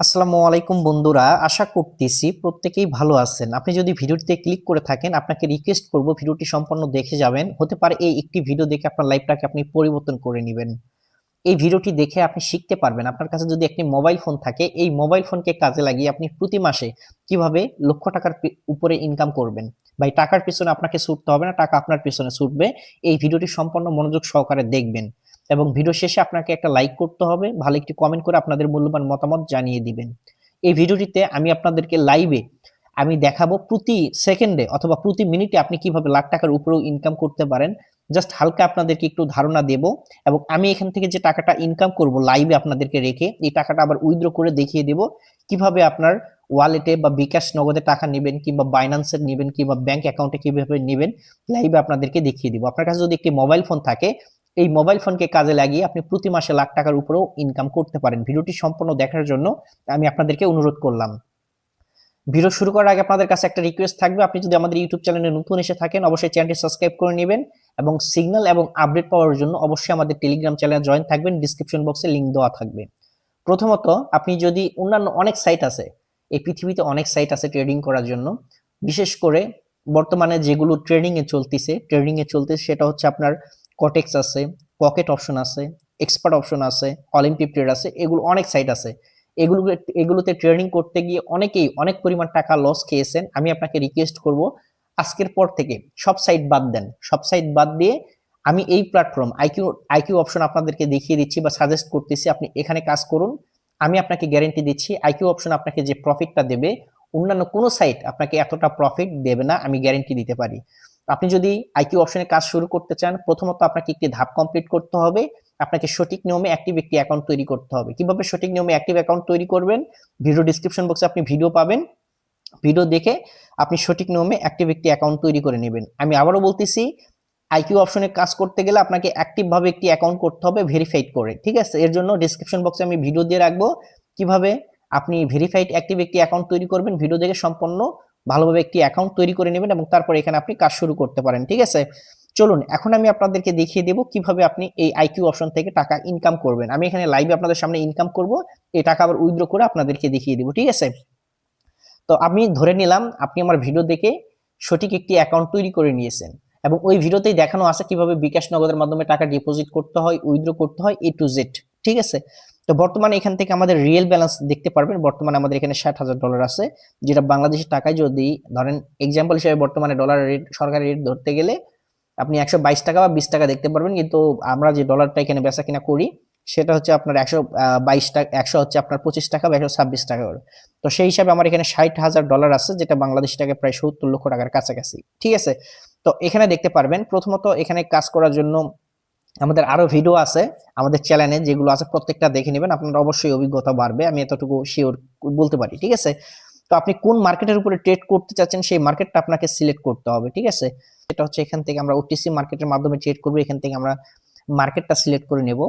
আসসালামু আলাইকুম বন্ধুরা, আশা করতেছি প্রত্যেকেই ভালো আছেন। আপনি যদি ভিডিওটিতে ক্লিক করে থাকেন, আপনাকে রিকোয়েস্ট করব ভিডিওটি সম্পূর্ণ দেখে যাবেন। হতে পারে এই একটি ভিডিও দেখে আপনার লাইফটাকে আপনি পরিবর্তন করে নেবেন। এই ভিডিওটি দেখে আপনি শিখতে পারবেন। আপনার কাছে যদি একটি মোবাইল ফোন থাকে, এই মোবাইল ফোনকে কাজে লাগিয়ে আপনি প্রতি মাসে কীভাবে লক্ষ টাকার উপরে ইনকাম করবেন? ভাই টাকার পিছনে আপনাকে ছুটতে হবে না, টাকা আপনার পিছনে ছুটবে। এই ভিডিওটি সম্পূর্ণ মনোযোগ সহকারে দেখবেন। এবং ভিডিও শেষে আপনাকে একটা লাইক করতে হবে। ভালো একটি কমেন্ট করে আপনাদের মূল্যবান মতামত জানিয়ে দিবেন। এই ভিডিওটিতে আমি আপনাদেরকে লাইভে আমি দেখাবো প্রতি সেকেন্ডে অথবা প্রতি মিনিটে আপনি কীভাবে লাখ টাকার উপরেও ইনকাম করতে পারেন। জাস্ট হালকা আপনাদেরকে একটু ধারণা দেব এবং আমি এখান থেকে যে টাকাটা ইনকাম করব লাইভে আপনাদেরকে রেখে, এই টাকাটা আবার উইথড্র করে দেখিয়ে দেব। কীভাবে আপনার ওয়ালেটে বা বিকাশ নগদে টাকা নেবেন কিংবা বাইন্যান্সের নেবেন কিংবা ব্যাংক অ্যাকাউন্টে কীভাবে নেবেন লাইভে আপনাদেরকে দেখিয়ে দিব। আপনার কাছে যদি একটি মোবাইল ফোন থাকে এই মোবাইল ফোনকে কাজে লাগিয়ে আপনি প্রতি মাসে লাখ টাকার উপরেও ইনকাম করতে পারেন। ভিডিওটি সম্পূর্ণ দেখার জন্য আমি আপনাদেরকে অনুরোধ করলাম। ভিডিও শুরু করার আগে আপনাদের কাছে একটা রিকোয়েস্ট থাকবে। আপনি যদি আমাদের ইউটিউব চ্যানেলে নতুন এসে থাকেন, অবশ্যই চ্যানেলটি সাবস্ক্রাইব করে নেবেন এবং সিগন্যাল এবং আপডেট পাওয়ার জন্য অবশ্যই আমাদের টেলিগ্রাম চ্যানেলে জয়েন থাকবেন। ডিসক্রিপশন বক্সে লিঙ্ক দেওয়া থাকবে। প্রথমত, আপনি যদি অন্যান্য অনেক সাইট আছে, এই পৃথিবীতে অনেক সাইট আছে ট্রেডিং করার জন্য। বিশেষ করে বর্তমানে যেগুলো ট্রেডিং এ চলতেছে ট্রেডিং এ চলতেছে সেটা হচ্ছে আপনার কটেক্স আছে পকেট অপশন আছে এক্সপার্ট অপশন আছে অলিম্পিক ট্রেড আছে, এগুলো অনেক সাইট আছে। এগুলো এগুলোতে ট্রেডিং করতে গিয়ে অনেকেই অনেক পরিমাণ টাকা লস খেয়েছেন। আমি আপনাকে রিকোয়েস্ট করব, আজকের পর থেকে সব সাইট বাদ দেন। সব সাইট বাদ দিয়ে আমি এই প্ল্যাটফর্ম আইকিউ আইকিউ অপশন আপনাদেরকে দেখিয়ে দিচ্ছি বা সাজেস্ট করতেছি, আপনি এখানে কাজ করুন। আমি আপনাকে গ্যারেন্টি দিচ্ছি আইকিউ অপশন আপনাকে যে প্রফিটটা দেবে, অন্যান্য কোনো সাইট আপনাকে এতটা প্রফিট দেবে না, আমি গ্যারেন্টি দিতে পারি। আপনি যদি আইকিউ অপশনে কাজ শুরু করতে চান, প্রথমত আপনাকে একটি ধাপ কমপ্লিট করতে হবে। আপনাকে সঠিক নিয়মে অ্যাক্টিভ একটি অ্যাকাউন্ট তৈরি করতে হবে। কীভাবে সঠিক নিয়মে অ্যাক্টিভ অ্যাকাউন্ট তৈরি করবেন? ভিডিও ডিসক্রিপশন বক্সে আপনি ভিডিও পাবেন। ভিডিও দেখে আপনি সঠিক নিয়মে অ্যাক্টিভ একটি অ্যাকাউন্ট তৈরি করে নেবেন। আমি আবারও বলতেছি আইকিউ অপশনে কাজ করতে গেলে আপনাকে অ্যাক্টিভভাবে একটি অ্যাকাউন্ট করতে হবে ভেরিফাইড করে, ঠিক আছে? এর জন্য ডিসক্রিপশন বক্সে আমি ভিডিও দিয়ে রাখব। কীভাবে? আপনি ভেরিফাইড অ্যাক্টিভ একটি অ্যাকাউন্ট তৈরি করবেন। ভিডিও দেখে সম্পূর্ণ ভালোভাবে একটি অ্যাকাউন্ট তৈরি করে নেবেন এবং তারপর এখানে আপনি কাজ শুরু করতে পারেন, ঠিক আছে? চলুন, এখন আমি আপনাদেরকে দেখিয়ে দেব কীভাবে আপনি এই আইকিউ অপশন থেকে টাকা ইনকাম করবেন। আমি এখানে লাইভে আপনাদের সামনে ইনকাম করব, এই টাকা আবার উইথড্র করে আপনাদেরকে দেখিয়ে দেব, ঠিক আছে? তো আমি ধরে নিলাম, আপনি আমার ভিডিও দেখে সঠিক একটি অ্যাকাউন্ট তৈরি করে নিয়েছেন এবং ওই ভিডিওতেই দেখানো আছে কীভাবে বিকাশ নগদের মাধ্যমে টাকা ডিপোজিট করতে হয় উইথড্র করতে হয় এ টু জেড ঠিক আছে? তো বর্তমানে এখান থেকে আমাদের রিয়েল ব্যালেন্স দেখতে পারবেন। বর্তমানে আমাদের এখানে ষাট হাজার ডলার আছে, যেটা বাংলাদেশি টাকায় যদি ধরেন এক্সাম্পল হিসেবে বর্তমানে ডলার রেট সরকারি রেট ধরতে গেলে আপনি একশো বাইশ টাকা বা বিশ টাকা দেখতে পারবেন। কিন্তু আমরা যে ডলারটা এখানে বেচা কিনা করি, সেটা হচ্ছে আপনার একশো বাইশ টাকা, একশো হচ্ছে আপনার পঁচিশ টাকা বা একশো ছাব্বিশ টাকা করে। তো সেই হিসাবে আমার এখানে ষাট হাজার ডলার আছে, যেটা বাংলাদেশ টাকায় প্রায় সত্তর লক্ষ টাকার কাছাকাছি। ঠিক আছে? তো এখানে দেখতে পারবেন, প্রথমত এখানে কাজ করার জন্য আমাদের আরও ভিডিও আছে, আমাদের চ্যানেলে যেগুলো আছে প্রত্যেকটা দেখে নেবেন, আপনার অবশ্যই অভিজ্ঞতা বাড়বে, আমি এতটুকু শিওর বলতে পারি, ঠিক আছে? তো আপনি কোন মার্কেটের উপরে ট্রেড করতে চাচ্ছেন, সেই মার্কেটটা আপনাকে সিলেক্ট করতে হবে, ঠিক আছে? এটা হচ্ছে এখান থেকে আমরা ওটিসি মার্কেটের মাধ্যমে ট্রেড করব, এখান থেকে আমরা মার্কেটটা সিলেক্ট করে নেব।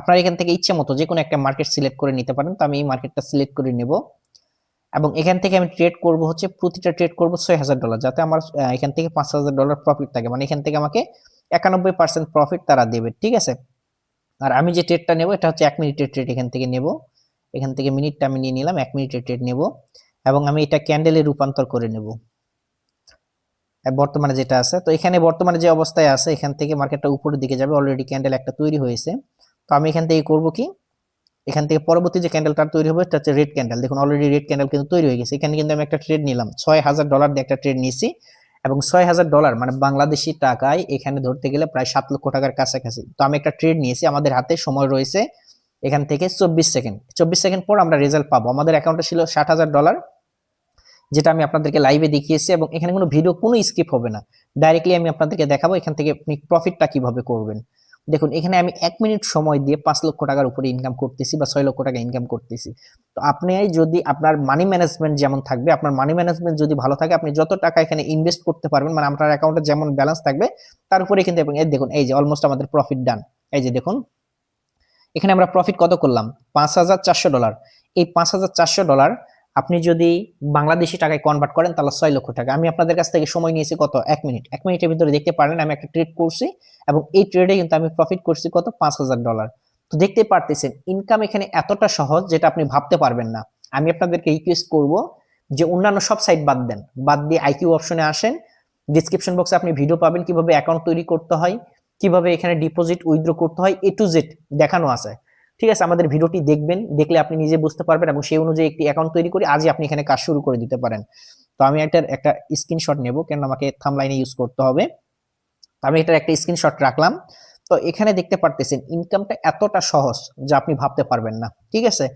আপনার এখান থেকে ইচ্ছে মতো যে কোনো একটা মার্কেট সিলেক্ট করে নিতে পারেন, তো আমি এই মার্কেটটা সিলেক্ট করে নেব। এবং এখান থেকে আমি ট্রেড করব হচ্ছে, প্রতিটা ট্রেড করব ছয় হাজার ডলার যাতে আমার এখান থেকে পাঁচ হাজার ডলার প্রফিট থাকে মানে এখান থেকে আমাকে একানব্বই পার্সেন্ট প্রফিট তারা দেবে, ঠিক আছে? আর আমি যে ট্রেডটা নেব, এটা হচ্ছে এক মিনিটের ট্রেড এখান থেকে নেব। এখান থেকে মিনিটটা আমি নিয়ে নিলাম, এক মিনিটের ট্রেড নেব এবং আমি এটা ক্যান্ডেলে রূপান্তর করে নেব। বর্তমানে যেটা আছে, তো এখানে বর্তমানে যে অবস্থায় আছে, এখান থেকে মার্কেটটা উপরের দিকে যাবে অলরেডি ক্যান্ডেল একটা তৈরি হয়েছে। তো আমি এখান থেকে করব কি? এখান থেকে পরবর্তী যে ক্যান্ডেলটা তৈরি হবে, এটা হচ্ছে রেড ক্যান্ডেল দেখুন অলরেডি রেড ক্যান্ডেল কিন্তু তৈরি হয়ে গেছে। এখানে কিন্তু আমি একটা ট্রেড নিলাম, ছয় হাজার ডলার দিয়ে একটা ট্রেড নিয়েছি। এবং ছয় হাজার ডলার মানে বাংলাদেশি টাকায় এখানে ধরতে গেলে প্রায় সাত লক্ষ টাকার কাছাকাছি। তো আমি একটা ট্রেড নিয়েছি, আমাদের হাতে সময় রয়েছে এখান থেকে চব্বিশ সেকেন্ড চব্বিশ সেকেন্ড পর আমরা রেজাল্ট পাবো। আমাদের অ্যাকাউন্টে ছিল ষাট হাজার ডলার যেটা আমি আপনাদেরকে লাইভে দেখিয়েছি এবং এখানে কোনো ভিডিও কোনো স্কিপ হবে না। ডাইরেক্টলি আমি আপনাদেরকে দেখাবো এখান থেকে আপনি প্রফিটটা কীভাবে করবেন। দেখুন, এখানে আমি এক মিনিট সময় দিয়ে পাঁচ লক্ষ টাকার উপরে ইনকাম করতেছি বা ছয় লক্ষ টাকা ইনকাম করতেছি। তো আপনি যদি আপনার মানি ম্যানেজমেন্ট যেমন থাকবে, আপনার মানি ম্যানেজমেন্ট যদি ভালো থাকে, আপনি যত টাকা এখানে ইনভেস্ট করতে পারবেন মানে আপনার অ্যাকাউন্টে যেমন ব্যালেন্স থাকবে, তার উপরে কিন্তু এই দেখুন, এই যে অলমোস্ট আমাদের প্রফিট ডান এই যে দেখুন, এখানে আমরা প্রফিট কত করলাম? পাঁচ হাজার চারশো ডলার এই পাঁচ হাজার চারশো ডলার আপনি যদি বাংলাদেশি টাকায় কনভার্ট করেন, তাহলে ছয় লক্ষ টাকা। আমি আপনাদের কাছ থেকে সময় নিয়েছি কত? এক মিনিট। এক মিনিটের ভিতরে দেখতে পারেন আমি একটা ট্রেড করছি এবং এই ট্রেডে কিন্তু আমি প্রফিট করছি কত? পাঁচ হাজার ডলার তো দেখতে পারতেছেন ইনকাম এখানে এতটা সহজ যেটা আপনি ভাবতে পারবেন না। আমি আপনাদেরকে রিকোয়েস্ট করব যে অন্যান্য সব সাইট বাদ দেন। বাদ দিয়ে আইকিউ অপশনে আসেন। ডিসক্রিপশন বক্সে আপনি ভিডিও পাবেন কীভাবে অ্যাকাউন্ট তৈরি করতে হয়, কীভাবে এখানে ডিপোজিট উইথড্র করতে হয় এ টু জেড দেখানো আছে। ঠিক আছে, আমাদের ভিডিওটি দেখবেন, দেখলে আপনি নিজে বুঝতে পারবেন এবং সেই অনুযায়ী একটি অ্যাকাউন্ট তৈরি করে আজই আপনি এখানে কাজ শুরু করে দিতে পারেন। তো আমি এটার একটা স্ক্রিনশট নেব কেন আমাকে থামলাইনে ইউজ করতে হবে। তো আমি এটার একটা স্ক্রিনশট রাখলাম। তো এখানে দেখতে পারতেছেন ইনকামটা এতটা সহজ যা আপনি ভাবতে পারবেন না, ঠিক আছে?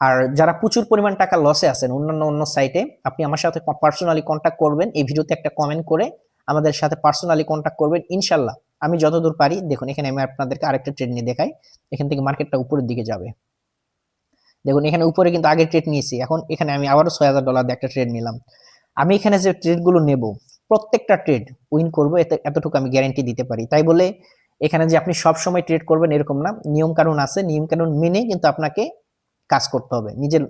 আর যারা প্রচুর পরিমাণ টাকা লসে আছেন, অন্যান্য, অন্য সাইটে আপনি আমার সাথে পার্সোনালি কন্ট্যাক্ট করবেন, এই ভিডিওতে একটা কমেন্ট করে আমাদের সাথে পার্সোনালি কন্ট্যাক্ট করবেন, ইনশাল্লাহ। আমি যতদূর পারি, দেখুন, এখানে আমি আপনাদেরকে আরেকটা ট্রেড নিয়ে দেখাই। এখান থেকে মার্কেটটা উপরের দিকে যাবে। দেখুন, এখানে উপরে কিন্তু আগে ট্রেড নিয়েছি, এখন এখানে আমি আবারও ছয় হাজার ডলার দিয়ে একটা ট্রেড নিলাম। আমি এখানে যে ট্রেডগুলো নেব, প্রত্যেকটা ট্রেড উইন করব, এতে এতটুকু আমি গ্যারান্টি দিতে পারি। তাই বলে এখানে যে আপনি সব সময় ট্রেড করবেন এরকম না। নিয়ম কানুন আছে নিয়ম কানুন মেনে কিন্তু আপনাকে কাজ করতে হবে। নিজের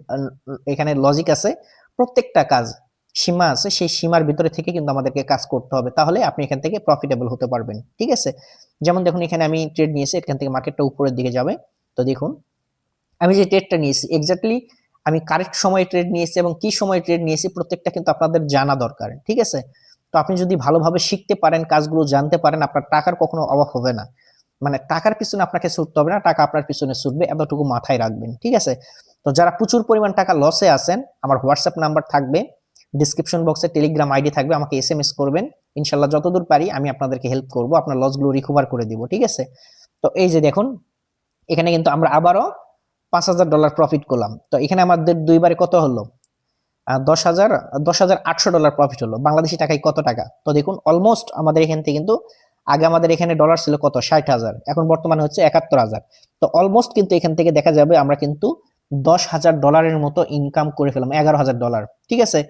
এখানে লজিক আছে, প্রত্যেকটা কাজ সীমা আছে, সেই সীমার ভিতরে থেকে কিন্তু আমাদেরকে কাজ করতে হবে। তাহলে আপনি এখান থেকে প্রফিটেবল হতে পারবেন, ঠিক আছে? যেমন দেখুন, এখানে আমি ট্রেড নিয়েছি, এখান থেকে মার্কেটটা উপরের দিকে যাবে। তো দেখুন, আমি যে ট্রেডটা নিয়েছি এক্স্যাক্টলি আমি কারেক্ট সময়ে ট্রেড নিয়েছি এবং কি সময় ট্রেড নিয়েছি, প্রত্যেকটা কিন্তু আপনাদের জানা দরকার, ঠিক আছে? তো আপনি যদি ভালোভাবে শিখতে পারেন, কাজগুলো জানতে পারেন, আপনার টাকার কখনো অভাব হবে না। মানে টাকার পিছনে আপনাকে ছুটতে হবে না, টাকা আপনার পিছনে ছুটবে, এতটুকু মাথায় রাখবেন, ঠিক আছে? তো যারা প্রচুর পরিমাণ টাকা লসে আছেন, আমার হোয়াটসঅ্যাপ নাম্বার থাকবে। ডিসক্রিপশন বক্সে টেলিগ্রাম আইডি থাকবে, আমাকে এস এম এস করবেন। ইনশাল্লাহ যতদূর পারি আমি আপনাদেরকে হেল্প করব, আপনার লসগুলো রিকভার করে দিব, ঠিক আছে? তো এই যে দেখুন, এখানে কিন্তু আমরা আবারও পাঁচ হাজার ডলার প্রফিট করলাম। তো এখানে আমাদের দুইবারে কত হলো? দশ হাজার দশ হাজার আটশো ডলার প্রফিট হলো। বাংলাদেশি টাকায় কত টাকা? তো দেখুন অলমোস্ট আমাদের এখান থেকে কিন্তু আগে আমাদের এখানে ডলার ছিল কত? ষাট হাজার। এখন বর্তমানে হচ্ছে একাত্তর হাজার। তো অলমোস্ট কিন্তু এখান থেকে দেখা যাবে আমরা কিন্তু দশ হাজার ডলারের মতো ইনকাম করে ফেলাম এগারো হাজার ডলার ঠিক আছে?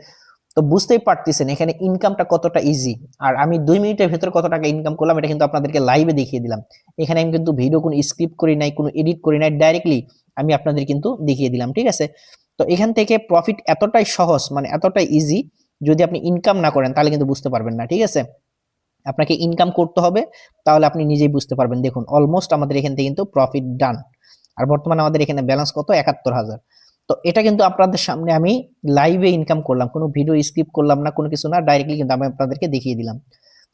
তো বুঝতেই পারতেছেন, এখানে ইনকামটা কতটা ইজি আর আমি দুই মিনিটের ভেতরে কত টাকা ইনকাম করলাম, এটা কিন্তু আপনাদেরকে লাইভে দেখিয়ে দিলাম। এখানে আমি কিন্তু ভিডিও কোনো স্ক্রিপ্ট করি নাই, কোনো এডিট করি নাই ডাইরেক্টলি আমি আপনাদের কিন্তু দেখিয়ে দিলাম, ঠিক আছে? তো এখান থেকে প্রফিট এতটাই সহজ মানে এতটাই ইজি যদি আপনি ইনকাম না করেন, তাহলে কিন্তু বুঝতে পারবেন না, ঠিক আছে? আপনাকে ইনকাম করতে হবে, তাহলে আপনি নিজেই বুঝতে পারবেন। দেখুন অলমোস্ট আমাদের এখান থেকে কিন্তু প্রফিট ডান আর বর্তমানে আমাদের এখানে ব্যালেন্স কত? একাত্তর হাজার। তো এটা কিন্তু আপনাদের সামনে আমি লাইভে ইনকাম করলাম। কোনো ভিডিও স্ক্রিপ্ট করলাম না, কোনো কিছু না ডাইরেক্টলি কিন্তু আমি আপনাদেরকে দেখিয়ে দিলাম।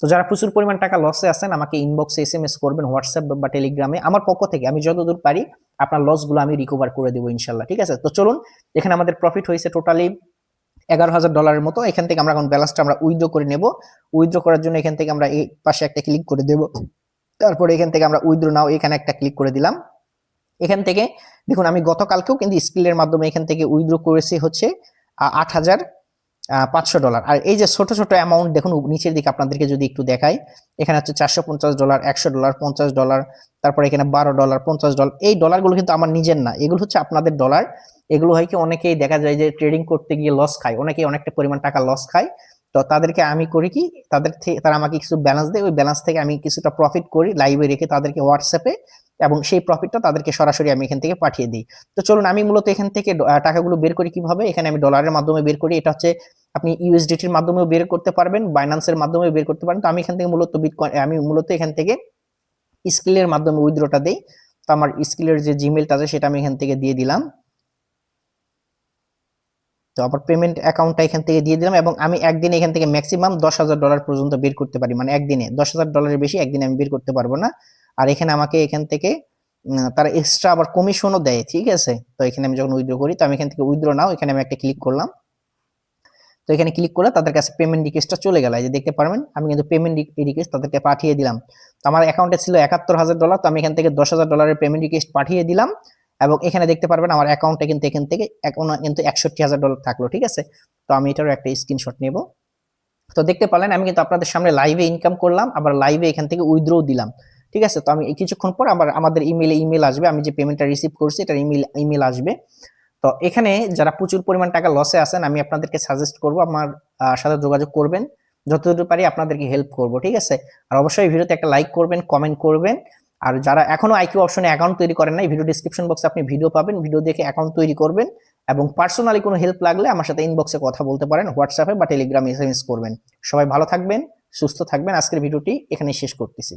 তো যারা প্রচুর পরিমাণ টাকা লসে আছেন, আমাকে ইনবক্সে এস এম এস করবেন হোয়াটসঅ্যাপ বা টেলিগ্রামে আমার পক্ষ থেকে আমি যতদূর পারি আপনার লসগুলো আমি রিকভার করে দেবো ইনশাল্লাহ ঠিক আছে? তো চলুন, এখানে আমাদের প্রফিট হয়েছে টোটালি এগারো হাজার ডলারের মতো। এখান থেকে আমরা এখন ব্যালেন্সটা আমরা উইথড্র করে নেব। উইথড্র করার জন্য এখান থেকে আমরা এই পাশে একটা ক্লিক করে দেব। তারপরে এখান থেকে আমরা উইথড্র নাও এখানে একটা ক্লিক করে দিলাম। এখান থেকে, দেখুন আমি গতকালকেও কিন্তু স্কিলের মাধ্যমে এখান থেকে উইথড্র করেছি হচ্ছে আট হাজার পাঁচশো ডলার আর এই যে ছোট ছোট অ্যামাউন্ট দেখুন নিচের দিকে আপনাদেরকে যদি একটু দেখাই, এখানে হচ্ছে চারশো পঞ্চাশ ডলার একশো ডলার পঞ্চাশ ডলার তারপরে এখানে বারো ডলার পঞ্চাশ ডলার এই ডলারগুলো কিন্তু আমার নিজের না, এগুলো হচ্ছে আপনাদের ডলার এগুলো হয় কি, অনেকেই দেখা যায় যে ট্রেডিং করতে গিয়ে লস খায়, অনেকেই অনেকটা পরিমাণ টাকা লস খায়। তো তাদেরকে আমি করি কি, তাদের থেকে তারা আমাকে কিছু ব্যালেন্স দেয়, ওই ব্যালেন্স থেকে আমি কিছুটা প্রফিট করি লাইভে রেখে তাদেরকে হোয়াটসঅ্যাপে এবং সেই প্রফিটটা তাদেরকে সরাসরি আমি এখান থেকে পাঠিয়ে দিই। তো চলুন আমি মূলত এখান থেকে টাকাগুলো বের করি কীভাবে? এখানে আমি ডলারের মাধ্যমে বের করি, এটা হচ্ছে আপনি ইউএসডিটির মাধ্যমেও বের করতে পারবেন বাইন্যান্সের মাধ্যমে বের করতে পারেন। তো আমি এখান থেকে মূলত বিটকয়েন আমি মূলত এখান থেকে স্কিলের মাধ্যমে উইথড্রটা দিই। তো আমার স্কিলের যে জিমেলটা আছে, সেটা আমি এখান থেকে দিয়ে দিলাম। তো আবার পেমেন্ট অ্যাকাউন্টটা এখান থেকে দিয়ে দিলাম এবং আমি একদিনে এখান থেকে ম্যাক্সিমাম দশ হাজার ডলার পর্যন্ত বের করতে পারি। মানে একদিনে দশ হাজার ডলারের বেশি একদিনে আমি বের করতে পারব না। আর এখানে আমাকে এখান থেকে তারা এক্সট্রা আবার কমিশনও দেয়, ঠিক আছে? তো এখানে আমি যখন উইথড্র করি, তো আমি এখান থেকে উইথড্র নাও, এখানে আমি একটা ক্লিক করলাম। তো এখানে ক্লিক করলে তাদের কাছে পেমেন্ট রিকোয়েস্টটা চলে গেল। যে দেখতে পারবেন, আমি কিন্তু পেমেন্ট রিকোয়েস্ট তাদেরকে পাঠিয়ে দিলাম। তো আমার অ্যাকাউন্টে ছিল একাত্তর হাজার ডলার তো আমি এখান থেকে দশ হাজার ডলারের পেমেন্ট রিকোয়েস্ট পাঠিয়ে দিলাম। এবং এখানে দেখতে পারবেন আমার অ্যাকাউন্টে কিন্তু এখান থেকে এখন কিন্তু একষট্টি হাজার ডলার থাকল, ঠিক আছে? তো আমি এটারও একটা স্ক্রিনশট নেব। তো দেখতে পারলেন, আমি কিন্তু আপনাদের সামনে লাইভে ইনকাম করলাম, আবার লাইভে এখান থেকে উইথড্রও দিলাম, ঠিক আছে? তো আমি কিছুক্ষণ পর আবার আমাদের ইমেলে ইমেল আসবে, আমি যে পেমেন্টটা রিসিভ করছি, এটার ইমেল ইমেল আসবে। তো এখানে যারা প্রচুর পরিমাণ টাকা লসে আছেন, আমি আপনাদেরকে সাজেস্ট করব আমার সাথে যোগাযোগ করবেন, যতদূর পারি আপনাদেরকে হেল্প করব, ঠিক আছে? আর অবশ্যই ভিডিওতে একটা লাইক করবেন কমেন্ট করবেন আর যারা এখনও আইকিউ অপশনে অ্যাকাউন্ট তৈরি করেন নাই ভিডিও ডিসক্রিপশন বক্সে আপনি ভিডিও পাবেন ভিডিও দেখে অ্যাকাউন্ট তৈরি করবেন এবং পার্সোনালি কোনো হেল্প লাগলে আমার সাথে ইনবক্সে কথা বলতে পারেন হোয়াটসঅ্যাপে বা টেলিগ্রামে এসএমএস করবেন। সবাই ভালো থাকবেন, সুস্থ থাকবেন। আজকের ভিডিওটি এখানে শেষ করতেছি।